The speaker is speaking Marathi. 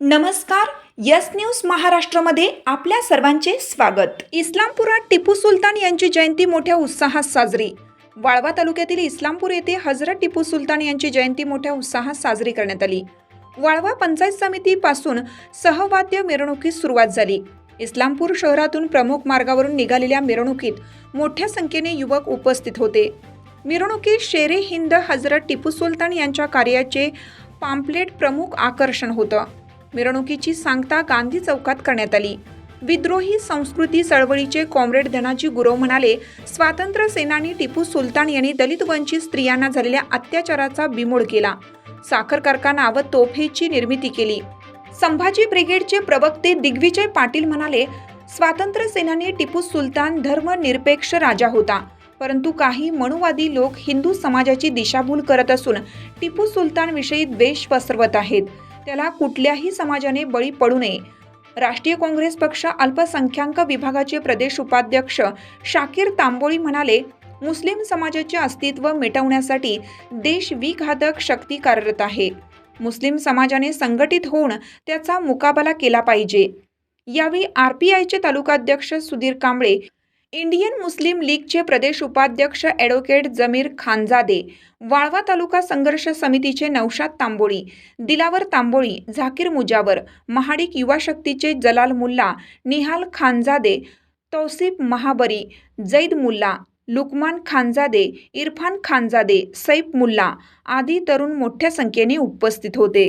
नमस्कार यस न्यूज महाराष्ट्रामध्ये आपल्या सर्वांचे स्वागत. इस्लामपुरात टिपू सुलतान यांची जयंती मोठ्या उत्साहात साजरी. वाळवा तालुक्यातील इस्लामपूर येथे हजरत टिपू सुलतान यांची जयंती मोठ्या उत्साहात साजरी करण्यात आली. वाळवा पंचायत समितीपासून सहवाद्य मिरवणुकीस सुरुवात झाली. इस्लामपूर शहरातून प्रमुख मार्गावरून निघालेल्या मिरवणुकीत मोठ्या संख्येने युवक उपस्थित होते. मिरवणुकीत शेरे हिंद हजरत टिपू सुलतान यांच्या कार्याचे पाम्पलेट प्रमुख आकर्षण होतं. मिरवणुकीची सांगता गांधी चौकात करण्यात आली. विद्रोही संस्कृती चळवळीचे कॉम्रेड धनाजी गुरव म्हणाले स्वातंत्र्य सेनानी टिपू सुलतान यांनी दलित वंचित स्त्रियांना झालेल्या अत्याचाराचा बिमोड केला. साखर कारखाना व तोफेची निर्मिती केली. संभाजी ब्रिगेडचे प्रवक्ते दिग्विजय पाटील म्हणाले स्वातंत्र्य सेनानी टिपू सुलतान धर्मनिरपेक्ष राजा होता. परंतु काही मनुवादी लोक हिंदू समाजाची दिशाभूल करत असून टिपू सुलतान विषयी द्वेष पसरवत आहेत. त्याला कुठल्याही समाजाने बळी पडू नये. राष्ट्रीय काँग्रेस पक्ष अल्पसंख्याक विभागाचे प्रदेश उपाध्यक्ष शाकीर तांबोळी म्हणाले मुस्लिम समाजाचे अस्तित्व मिटवण्यासाठी देश विघातक शक्ती कार्यरत आहे. मुस्लिम समाजाने संघटित होऊन त्याचा मुकाबला केला पाहिजे. यावेळी आर पी आयचे तालुकाध्यक्ष सुधीर कांबळे इंडियन मुस्लिम लीगचे प्रदेश उपाध्यक्ष ॲडव्होकेट जमीर खानजादे वाळवा तालुका संघर्ष समितीचे नौशाद तांबोळी दिलावर तांबोळी झाकीर मुजावर महाडिक युवा शक्तीचे जलाल मुल्ला निहाल खानजादे तौसिफ महाबरी जैद मुल्ला लुकमान खानजादे इरफान खानजादे सैफ मुल्ला आदी तरुण मोठ्या संख्येने उपस्थित होते.